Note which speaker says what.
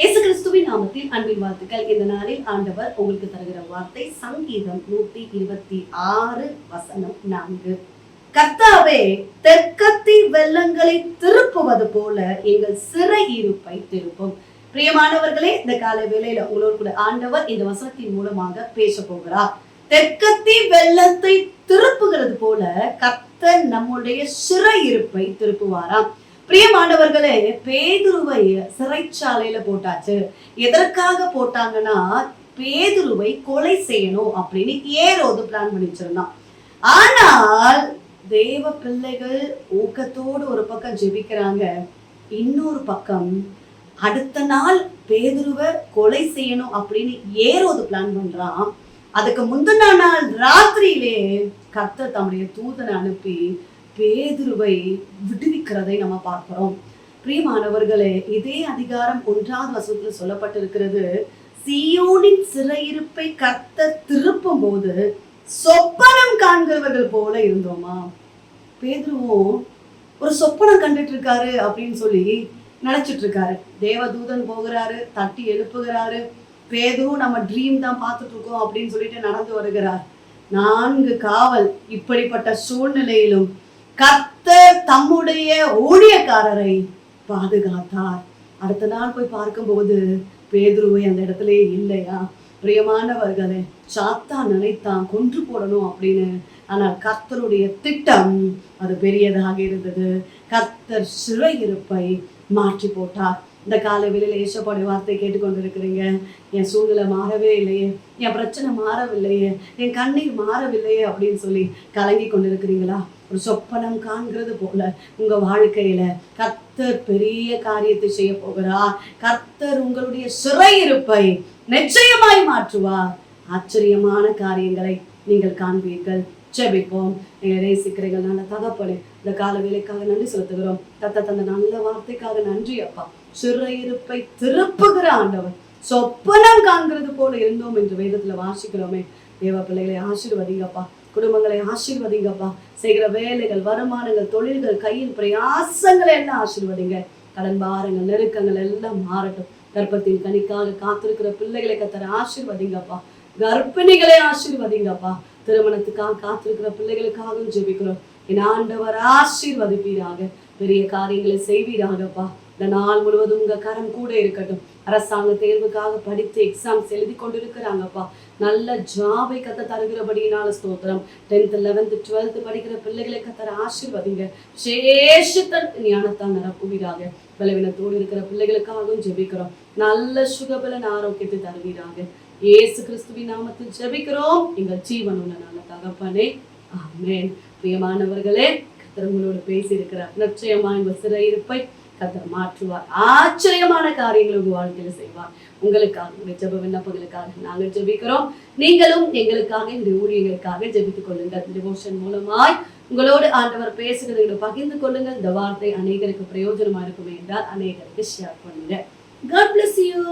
Speaker 1: இயேசு கிறிஸ்துவின் நாமத்தில் அன்பின் வாழ்த்துக்கள். இந்த நாளில் ஆண்டவர் உங்களுக்கு தருகிற வார்த்தை சங்கீதம் நூத்தி இருபத்தி ஆறு வசனம் நான்கு. கர்த்தாவே தெற்கத்தி வெள்ளங்களை திருப்புவது போல எங்கள் சிறை இருப்பை திருப்பும். பிரியமானவர்களே இந்த கால வேளையில உங்களோடு கூட ஆண்டவர் இந்த வசனத்தின் மூலமாக பேச போகிறார். தெற்கத்தி வெள்ளத்தை திருப்புகிறது போல கர்த்தர் நம்முடைய சிறை இருப்பை திருப்புவாராம். பிரியமானவர்களே பேதுருவை சிறைச்சாலையில போட்டாச்சு. எதற்காக போட்டாங்கன்னா பேதுருவை கொலை செய்யணும் அப்படின்னு ஏரோது பிளான் பண்ணி வச்சிருந்தான். ஆனால் தேவ பிள்ளைகள் ஊக்கத்தோடு ஒரு பக்கம் ஜெபிக்கிறாங்க. இன்னொரு பக்கம் அடுத்த நாள் பேதுருவை கொலை செய்யணும் அப்படின்னு ஏரோது பிளான் பண்றான். அதுக்கு முந்தின நாள் ராத்திரியிலே கர்த்தர் தம்முடைய தூதனை அனுப்பி பேதுருவை விடுவிக்கிறதை நம்ம பார்க்கிறோம். பிரியமானவர்களே இதே அதிகாரம் ஒன்றாவது வசனத்தில் சொல்லப்பட்டிருக்கிறது சியோனின் சிறையிருப்பை கத்த திருப்பும் போது சொப்பனம் காண்கிறவர்கள் போல இருந்தோமா? பேதுருவும் ஒரு சொப்பனம் கண்டுட்டு இருக்காரு அப்படின்னு சொல்லி நினைச்சிட்டு இருக்காரு தேவதூதன் போகிறாரு தட்டி எழுப்புகிறாரு. பேதும் நம்ம ட்ரீம் தான் பார்த்துட்டு இருக்கோம் அப்படின்னு சொல்லிட்டு நடந்து வருகிறார். நான்கு காவல் இப்படிப்பட்ட சூழ்நிலையிலும் கர்த்தர் தம்முடைய ஊழியக்காரரை பாதுகாத்தார். அடுத்த நாள் போய் பார்க்கும்போது பேதுருவை அந்த இடத்துல இல்லையா? பிரியமானவர்களே சாத்தா நினைத்தான் கொன்று போடணும் அப்படின்னு. ஆனால் கர்த்தருடைய திட்டம் அது பெரியதாக இருந்தது. கர்த்தர் சிறையிருப்பை மாற்றி போட்டார். இந்த கால வெளியில ஏசப்பாடி வார்த்தை கேட்டுக்கொண்டிருக்கிறீங்க. என் சூழ்நிலை மாறவே இல்லையே. என் பிரச்சனை மாறவில்லையே. என் கண்ணீர் மாறவில்லையே அப்படின்னு சொல்லி கலங்கி கொண்டிருக்கிறீங்களா ஒரு சொப்பனம் காண்கிறது போல உங்க வாழ்க்கையில கர்த்தர் பெரிய காரியத்தை செய்ய போகிறார். கர்த்தர் உங்களுடைய சிறையிருப்பை நிச்சயமாய் மாற்றுவார். ஆச்சரியமான காரியங்களை நீங்கள் காண்பீர்கள். ஜெபிப்போம். எங்களை நேசிக்கிறீர்கள். நல்ல தகப்பனே இந்த கால வேலைக்காக நன்றி செலுத்துகிறோம். தத்த தந்த நல்ல வார்த்தைக்காக நன்றி அப்பா. சிறையிருப்பை திருப்புகிற ஆண்டவர். சொப்பனம் காண்கிறது போல இருந்தோம் என்று வேதத்துல வாசிக்கிறோமே. தேவ பிள்ளைகளை ஆசீர்வதிங்கப்பா. குடும்பங்களை ஆசீர்வதிங்கப்பா. செய்கிற வேலைகள் வருமானங்கள் தொழில்கள் கையில் பிரயாசங்களை எல்லாம் ஆசீர்வதிங்க. கடன் பாரங்கள் நெருக்கங்கள் எல்லாம் மாறட்டும். கர்ப்பத்தின் கணிக்காக காத்திருக்கிற பிள்ளைகளை கத்தர ஆசீர்வதிங்கப்பா. கர்ப்பிணிகளை ஆசீர்வதிங்கப்பா. திருமணத்துக்காக காத்திருக்கிற பிள்ளைகளுக்காகவும் ஜெபிக்கிறோம். என் ஆண்டவர் ஆசீர்வதிப்பீராக. பெரிய காரியங்களை செய்வீராகப்பா. இந்த நாள் முழுவதும் உங்க கரம் கூட இருக்கட்டும். அரசாங்க தேர்வுக்காக படித்து எக்ஸாம்ஸ் எழுதி கொண்டிருக்கிறாங்கப்பா. நல்ல ஜாபை கத்த தருகிறபடியினால ஸ்தோத்திரம். டென்த் லெவன்த் டுவெல்த் படிக்கிற பிள்ளைகளை கத்தர ஆசிர்வதிங்க. சேஷத்தன் ஞானத்தான் நிரப்புவீராக. பலவீனத்தோடு இருக்கிற பிள்ளைகளுக்காகவும் ஜெபிக்கிறோம். நல்ல சுகபலன் ஆரோக்கியத்தை தருவீராக. இயேசு கிறிஸ்துவின் நாமத்தில் ஜெபிக்கிறோம். எங்கள் ஜீவன் உள்ள நல்ல தகப்பனே ஆமேன். பிரியமானவர்களே கத்திரங்களோடு பேசியிருக்கிறார். பேசி நிச்சயமா இந்த சிறையிருப்பை கத்தர் மாற்றுவார். ஆச்சரியமான காரியங்களை உங்க வாழ்க்கையில செய்வார். உங்களுக்காக உங்களுடைய ஜெப விண்ணப்பங்களுக்காக நாங்கள் ஜெபிக்கிறோம். நீங்களும் எங்களுக்காக இந்த ஊழியர்களுக்காக ஜெபித்துக் கொள்ளுங்கள். டிவோஷன் மூலமாய் உங்களோடு ஆண்டவர் பேசுகிறதை பகிர்ந்து கொள்ளுங்கள். இந்த வார்த்தை அநேகருக்கு பிரயோஜனமா இருக்குமே என்றால் அநேகருக்கு ஷேர் பண்ணுங்க. God bless you.